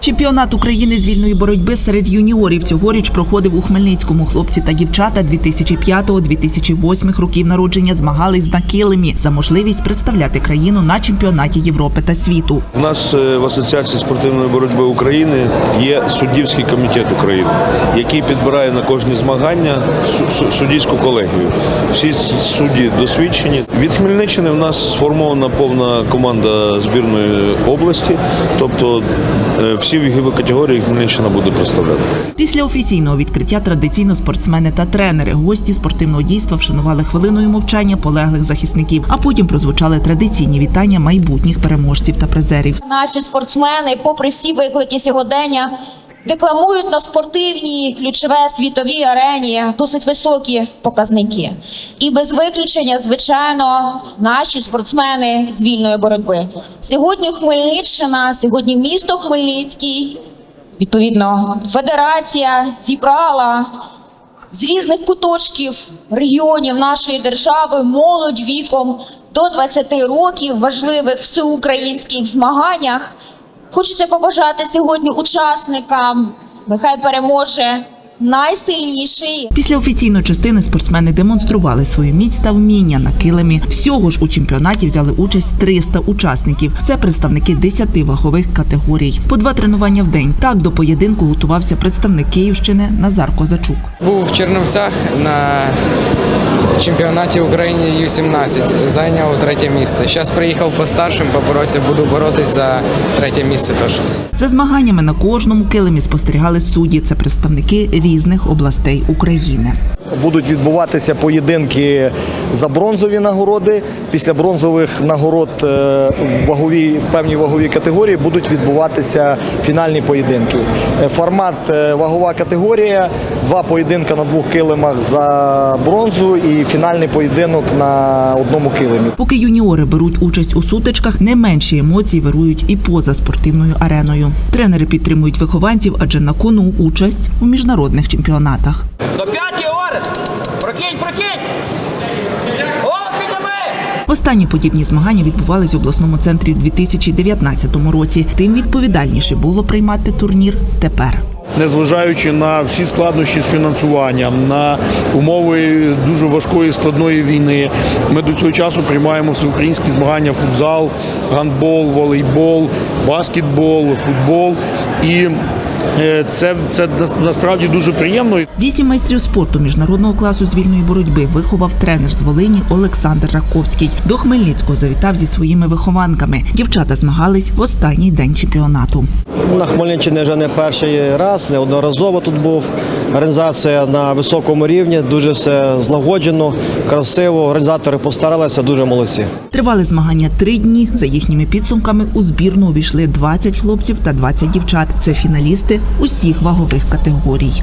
Чемпіонат України з вільної боротьби серед юніорів цьогоріч проходив у Хмельницькому. Хлопці та дівчата 2005-2008 років народження змагались на килимі за можливість представляти країну на чемпіонаті Європи та світу. У нас е, в Асоціації спортивної боротьби України є суддівський комітет України, який підбирає на кожні змагання су- су- суддівську колегію. Всі судді досвідчені. Від Хмельниччини в нас сформована повна команда збірної області, тобто е, всі вігові категорії Хмельниччина буде представляти. Після офіційного відкриття традиційно спортсмени та тренери, гості спортивного дійства вшанували хвилиною мовчання полеглих захисників, а потім прозвучали традиційні вітання майбутніх переможців та призерів. Наші спортсмени, попри всі виклики сьогодення, декламують на спортивній ключове світовій арені досить високі показники. І без виключення, звичайно, наші спортсмени з вільної боротьби. Сьогодні Хмельниччина, сьогодні місто Хмельницький, відповідно, федерація зібрала з різних куточків регіонів нашої держави молодь віком до 20 років важливих всеукраїнських змаганнях. Хочеться побажати сьогодні учасникам, нехай переможе найсильніший. Після офіційної частини спортсмени демонстрували свою міць та вміння на килимі. Всього ж у чемпіонаті взяли участь 300 учасників. Це представники 10 вагових категорій. По два тренування в день. Так до поєдинку готувався представник Київщини Назар Козачук. Був в Чернівцях на чемпіонаті України Ю-17, зайняв третє місце. Зараз приїхав по старшим, поборовся, буду боротись за третє місце теж. За змаганнями на кожному килимі спостерігали судді. Це представники різних областей України. Будуть відбуватися поєдинки за бронзові нагороди. Після бронзових нагород е, в ваговій в певній ваговій категорії будуть відбуватися фінальні поєдинки. Е, Формат е, вагова категорія, два поєдинки на двох килимах за бронзу і фінальний поєдинок на одному килимі. Поки юніори беруть участь у сутичках, не менші емоції вирують і поза спортивною ареною. Тренери підтримують вихованців, адже на кону участь у міжнародних чемпіонатах. До п'ятки, Орес! Прокинь, прокинь! Останні подібні змагання відбувались в обласному центрі у 2019 році. Тим відповідальніше було приймати турнір тепер. Незважаючи на всі складнощі з фінансуванням, на умови дуже важкої складної війни. Ми до цього часу приймаємо всеукраїнські змагання футзал, гандбол, волейбол, баскетбол, футбол. І це, це насправді дуже приємно. Вісім майстрів спорту міжнародного класу з вільної боротьби виховав тренер з Волині Олександр Раковський. До Хмельницького завітав зі своїми вихованками. Дівчата змагались в останній день чемпіонату. На Хмельниччині вже не перший раз, неодноразово тут був. Організація на високому рівні, дуже все злагоджено, красиво. Організатори постаралися, дуже молодці. Тривали змагання три дні. За їхніми підсумками у збірну увійшли 20 хлопців та 20 дівчат. Це фіналісти усіх вагових категорій.